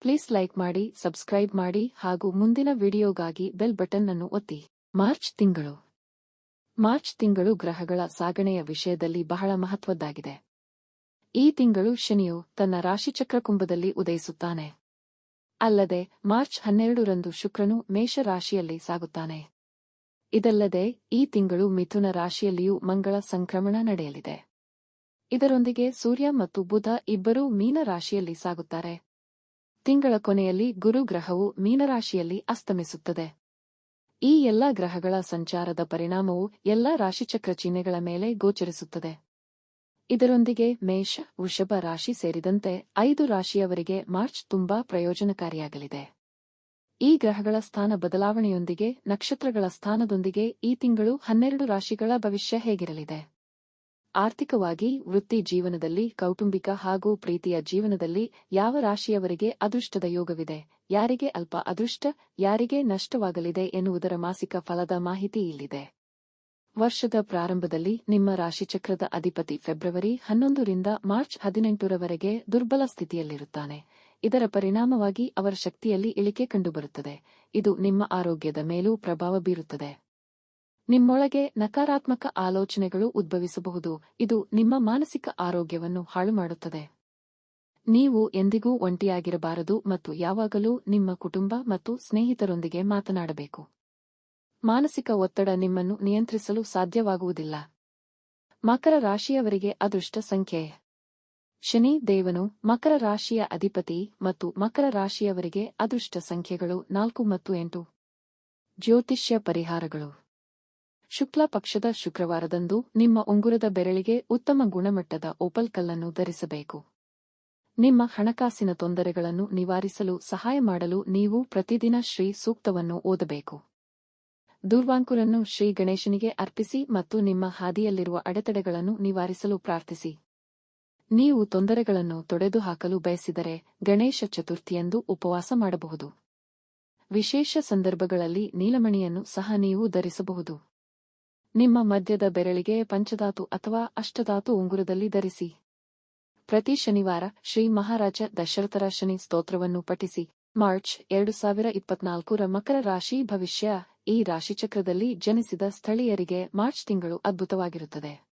Please like ಮಾಡಿ subscribe ಮಾಡಿ ಹಾಗೂ ಮುಂದಿನ ವಿಡಿಯೋಗಾಗಿ ಬೆಲ್ ಬಟನ್ ಅನ್ನು ಒತ್ತಿ. ಮಾರ್ಚ್ ತಿಂಗಳು. ಮಾರ್ಚ್ ತಿಂಗಳು ಗ್ರಹಗಳ ಸಾಗಣೆಯ ವಿಷಯದಲ್ಲಿ ಬಹಳ ಮಹತ್ವದ್ದಾಗಿದೆ. ಈ ತಿಂಗಳು ಶನಿಯು ತನ್ನ ರಾಶಿಚಕ್ರ ಕುಂಭದಲ್ಲಿ ಉದಯಿಸುತ್ತಾನೆ. ಅಲ್ಲದೆ, ಮಾರ್ಚ್ ಹನ್ನೆರಡರಂದು ಶುಕ್ರನು ಮೇಷ ರಾಶಿಯಲ್ಲಿ ಸಾಗುತ್ತಾನೆ. ಇದಲ್ಲದೆ, ಈ ತಿಂಗಳು ಮಿಥುನ ರಾಶಿಯಲ್ಲಿಯೂ ಮಂಗಳ ಸಂಕ್ರಮಣ ನಡೆಯಲಿದೆ. ಇದರೊಂದಿಗೆ ಸೂರ್ಯ ಮತ್ತು ಬುಧ ಇಬ್ಬರೂ ಮೀನ ರಾಶಿಯಲ್ಲಿ ಸಾಗುತ್ತಾರೆ. ತಿಂಗಳ ಕೊನೆಯಲ್ಲಿ ಗುರು ಗ್ರಹವು ಮೀನರಾಶಿಯಲ್ಲಿ ಅಸ್ತಮಿಸುತ್ತದೆ. ಈ ಎಲ್ಲಾ ಗ್ರಹಗಳ ಸಂಚಾರದ ಪರಿಣಾಮವು ಎಲ್ಲಾ ರಾಶಿಚಕ್ರ ಚಿಹ್ನೆಗಳ ಮೇಲೆ ಗೋಚರಿಸುತ್ತದೆ. ಇದರೊಂದಿಗೆ ಮೇಷ, ವೃಷಭ ರಾಶಿ ಸೇರಿದಂತೆ ಐದು ರಾಶಿಯವರಿಗೆ ಮಾರ್ಚ್ ತುಂಬಾ ಪ್ರಯೋಜನಕಾರಿಯಾಗಲಿದೆ. ಈ ಗ್ರಹಗಳ ಸ್ಥಾನ ಬದಲಾವಣೆಯೊಂದಿಗೆ ನಕ್ಷತ್ರಗಳ ಸ್ಥಾನದೊಂದಿಗೆ ಈ ತಿಂಗಳು ಹನ್ನೆರಡು ರಾಶಿಗಳ ಭವಿಷ್ಯ ಹೇಗಿರಲಿದೆ? ಆರ್ಥಿಕವಾಗಿ ವೃತ್ತಿ ಜೀವನದಲ್ಲಿ, ಕೌಟುಂಬಿಕ ಹಾಗೂ ಪ್ರೀತಿಯ ಜೀವನದಲ್ಲಿ ಯಾವ ರಾಶಿಯವರಿಗೆ ಅದೃಷ್ಟದ ಯೋಗವಿದೆ, ಯಾರಿಗೆ ಅಲ್ಪ ಅದೃಷ್ಟ, ಯಾರಿಗೆ ನಷ್ಟವಾಗಲಿದೆ ಎನ್ನುವುದರ ಮಾಸಿಕ ಫಲದ ಮಾಹಿತಿ ಇಲ್ಲಿದೆ. ವರ್ಷದ ಪ್ರಾರಂಭದಲ್ಲಿ ನಿಮ್ಮ ರಾಶಿಚಕ್ರದ ಅಧಿಪತಿ ಫೆಬ್ರವರಿ ಹನ್ನೊಂದರಿಂದ ಮಾರ್ಚ್ ಹದಿನೆಂಟರವರೆಗೆ ದುರ್ಬಲ ಸ್ಥಿತಿಯಲ್ಲಿರುತ್ತಾನೆ. ಇದರ ಪರಿಣಾಮವಾಗಿ ಅವರ ಶಕ್ತಿಯಲ್ಲಿ ಇಳಿಕೆ ಕಂಡುಬರುತ್ತದೆ. ಇದು ನಿಮ್ಮ ಆರೋಗ್ಯದ ಮೇಲೂ ಪ್ರಭಾವ ಬೀರುತ್ತದೆ. ನಿಮ್ಮೊಳಗೆ ನಕಾರಾತ್ಮಕ ಆಲೋಚನೆಗಳು ಉದ್ಭವಿಸಬಹುದು. ಇದು ನಿಮ್ಮ ಮಾನಸಿಕ ಆರೋಗ್ಯವನ್ನು ಹಾಳುಮಾಡುತ್ತದೆ. ನೀವು ಎಂದಿಗೂ ಒಂಟಿಯಾಗಿರಬಾರದು ಮತ್ತು ಯಾವಾಗಲೂ ನಿಮ್ಮ ಕುಟುಂಬ ಮತ್ತು ಸ್ನೇಹಿತರೊಂದಿಗೆ ಮಾತನಾಡಬೇಕು. ಮಾನಸಿಕ ಒತ್ತಡ ನಿಮ್ಮನ್ನು ನಿಯಂತ್ರಿಸಲು ಸಾಧ್ಯವಾಗುವುದಿಲ್ಲ. ಮಕರ ರಾಶಿಯವರಿಗೆ ಅದೃಷ್ಟ ಸಂಖ್ಯೆ. ಶನಿ ದೇವನು ಮಕರ ರಾಶಿಯ ಅಧಿಪತಿ ಮತ್ತು ಮಕರ ರಾಶಿಯವರಿಗೆ ಅದೃಷ್ಟ ಸಂಖ್ಯೆಗಳು ನಾಲ್ಕು ಮತ್ತು ಎಂಟು. ಜ್ಯೋತಿಷ್ಯ ಪರಿಹಾರಗಳು. ಶುಕ್ಲ ಪಕ್ಷದ ಶುಕ್ರವಾರದಂದು ನಿಮ್ಮ ಉಂಗುರದ ಬೆರಳಿಗೆ ಉತ್ತಮ ಗುಣಮಟ್ಟದ ಓಪಲ್ ಕಲ್ಲನ್ನು ಧರಿಸಬೇಕು. ನಿಮ್ಮ ಹಣಕಾಸಿನ ತೊಂದರೆಗಳನ್ನು ನಿವಾರಿಸಲು ಸಹಾಯ ಮಾಡಲು ನೀವು ಪ್ರತಿದಿನ ಶ್ರೀ ಸೂಕ್ತವನ್ನು ಓದಬೇಕು. ದುರ್ವಾಂಕುರನ್ನು ಶ್ರೀ ಗಣೇಶನಿಗೆ ಅರ್ಪಿಸಿ ಮತ್ತು ನಿಮ್ಮ ಹಾದಿಯಲ್ಲಿರುವ ಅಡೆತಡೆಗಳನ್ನು ನಿವಾರಿಸಲು ಪ್ರಾರ್ಥಿಸಿ. ನೀವು ತೊಂದರೆಗಳನ್ನು ತೊಡೆದುಹಾಕಲು ಬಯಸಿದರೆ ಗಣೇಶ ಚತುರ್ಥಿಯಂದು ಉಪವಾಸ ಮಾಡಬಹುದು. ವಿಶೇಷ ಸಂದರ್ಭಗಳಲ್ಲಿ ನೀಲಮಣಿಯನ್ನು ಸಹ ನೀವು ಧರಿಸಬಹುದು. ನಿಮ್ಮ ಮಧ್ಯದ ಬೆರಳಿಗೆ ಪಂಚಧಾತು ಅಥವಾ ಅಷ್ಟಧಾತು ಉಂಗುರದಲ್ಲಿ ಧರಿಸಿ. ಪ್ರತಿ ಶನಿವಾರ ಶ್ರೀ ಮಹಾರಾಜ ದಶರಥರ ಶನಿ ಸ್ತೋತ್ರವನ್ನು ಪಠಿಸಿ. ಮಾರ್ಚ್ ಎರಡು ಸಾವಿರ ಇಪ್ಪತ್ನಾಲ್ಕರ ಮಕರ ರಾಶಿ ಭವಿಷ್ಯ. ಈ ರಾಶಿಚಕ್ರದಲ್ಲಿ ಜನಿಸಿದ ಸ್ಥಳೀಯರಿಗೆ ಮಾರ್ಚ್ ತಿಂಗಳು ಅದ್ಭುತವಾಗಿರುತ್ತದೆ.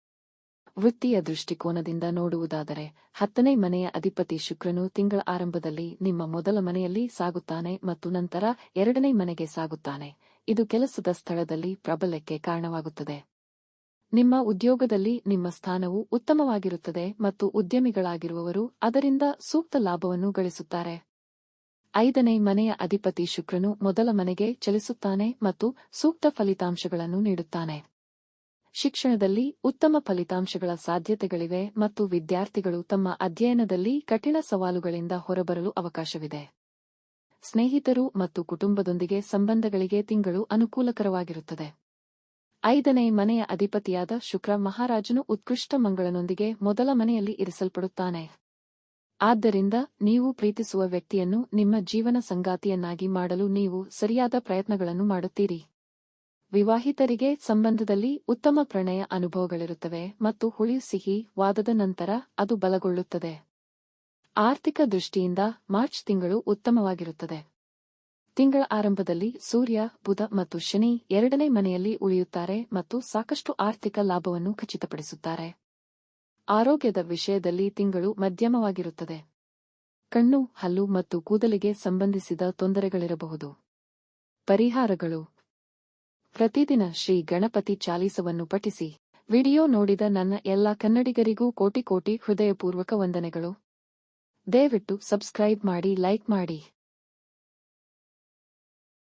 ವೃತ್ತಿಯ ದೃಷ್ಟಿಕೋನದಿಂದ ನೋಡುವುದಾದರೆ, ಹತ್ತನೇ ಮನೆಯ ಅಧಿಪತಿ ಶುಕ್ರನು ತಿಂಗಳ ಆರಂಭದಲ್ಲಿ ನಿಮ್ಮ ಮೊದಲ ಮನೆಯಲ್ಲಿ ಸಾಗುತ್ತಾನೆ ಮತ್ತು ನಂತರ ಎರಡನೇ ಮನೆಗೆ ಸಾಗುತ್ತಾನೆ. ಇದು ಕೆಲಸದ ಸ್ಥಳದಲ್ಲಿ ಪ್ರಬಲಕ್ಕೆ ಕಾರಣವಾಗುತ್ತದೆ. ನಿಮ್ಮ ಉದ್ಯೋಗದಲ್ಲಿ ನಿಮ್ಮ ಸ್ಥಾನವು ಉತ್ತಮವಾಗಿರುತ್ತದೆ ಮತ್ತು ಉದ್ಯಮಿಗಳಾಗಿರುವವರು ಅದರಿಂದ ಸೂಕ್ತ ಲಾಭವನ್ನು ಗಳಿಸುತ್ತಾರೆ. ಐದನೇ ಮನೆಯ ಅಧಿಪತಿ ಶುಕ್ರನು ಮೊದಲ ಮನೆಗೆ ಚಲಿಸುತ್ತಾನೆ ಮತ್ತು ಸೂಕ್ತ ಫಲಿತಾಂಶಗಳನ್ನು ನೀಡುತ್ತಾನೆ. ಶಿಕ್ಷಣದಲ್ಲಿ ಉತ್ತಮ ಫಲಿತಾಂಶಗಳ ಸಾಧ್ಯತೆಗಳಿವೆ ಮತ್ತು ವಿದ್ಯಾರ್ಥಿಗಳು ತಮ್ಮ ಅಧ್ಯಯನದಲ್ಲಿ ಕಠಿಣ ಸವಾಲುಗಳಿಂದ ಹೊರಬರಲು ಅವಕಾಶವಿದೆ. ಸ್ನೇಹಿತರು ಮತ್ತು ಕುಟುಂಬದೊಂದಿಗೆ ಸಂಬಂಧಗಳಿಗೆ ತಿಂಗಳು ಅನುಕೂಲಕರವಾಗಿರುತ್ತದೆ. ಐದನೇ ಮನೆಯ ಅಧಿಪತಿಯಾದ ಶುಕ್ರ ಮಹಾರಾಜನು ಉತ್ಕೃಷ್ಟ ಮಂಗಳನೊಂದಿಗೆ ಮೊದಲ ಮನೆಯಲ್ಲಿ ಇರಿಸಲ್ಪಡುತ್ತಾನೆ. ಆದ್ದರಿಂದ ನೀವು ಪ್ರೀತಿಸುವ ವ್ಯಕ್ತಿಯನ್ನು ನಿಮ್ಮ ಜೀವನ ಸಂಗಾತಿಯನ್ನಾಗಿ ಮಾಡಲು ನೀವು ಸರಿಯಾದ ಪ್ರಯತ್ನಗಳನ್ನು ಮಾಡುತ್ತೀರಿ. ವಿವಾಹಿತರಿಗೆ ಸಂಬಂಧದಲ್ಲಿ ಉತ್ತಮ ಪ್ರಣಯ ಅನುಭವಗಳಿರುತ್ತವೆ ಮತ್ತು ಹುಳಿ ಸಿಹಿ ವಾದದ ನಂತರ ಅದು ಬಲಗೊಳ್ಳುತ್ತದೆ. ಆರ್ಥಿಕ ದೃಷ್ಟಿಯಿಂದ ಮಾರ್ಚ್ ತಿಂಗಳು ಉತ್ತಮವಾಗಿರುತ್ತದೆ. ತಿಂಗಳ ಆರಂಭದಲ್ಲಿ ಸೂರ್ಯ, ಬುಧ ಮತ್ತು ಶನಿ ಎರಡನೇ ಮನೆಯಲ್ಲಿ ಉಳಿಯುತ್ತಾರೆ ಮತ್ತು ಸಾಕಷ್ಟು ಆರ್ಥಿಕ ಲಾಭವನ್ನು ಖಚಿತಪಡಿಸುತ್ತಾರೆ. ಆರೋಗ್ಯದ ವಿಷಯದಲ್ಲಿ ತಿಂಗಳು ಮಧ್ಯಮವಾಗಿರುತ್ತದೆ. ಕಣ್ಣು, ಹಲ್ಲು ಮತ್ತು ಕೂದಲಿಗೆ ಸಂಬಂಧಿಸಿದ ತೊಂದರೆಗಳಿರಬಹುದು. ಪರಿಹಾರಗಳು. ಪ್ರತಿದಿನ ಶ್ರೀ ಗಣಪತಿ ಚಾಲೀಸವನ್ನು ಪಠಿಸಿ. ವಿಡಿಯೋ ನೋಡಿದ ನನ್ನ ಎಲ್ಲ ಕನ್ನಡಿಗರಿಗೂ ಕೋಟಿ ಕೋಟಿ ಹೃದಯಪೂರ್ವಕ ವಂದನೆಗಳು. ದಯವಿಟ್ಟು ಸಬ್ಸ್ಕ್ರೈಬ್ ಮಾಡಿ ಲೈಕ್ ಮಾಡಿ.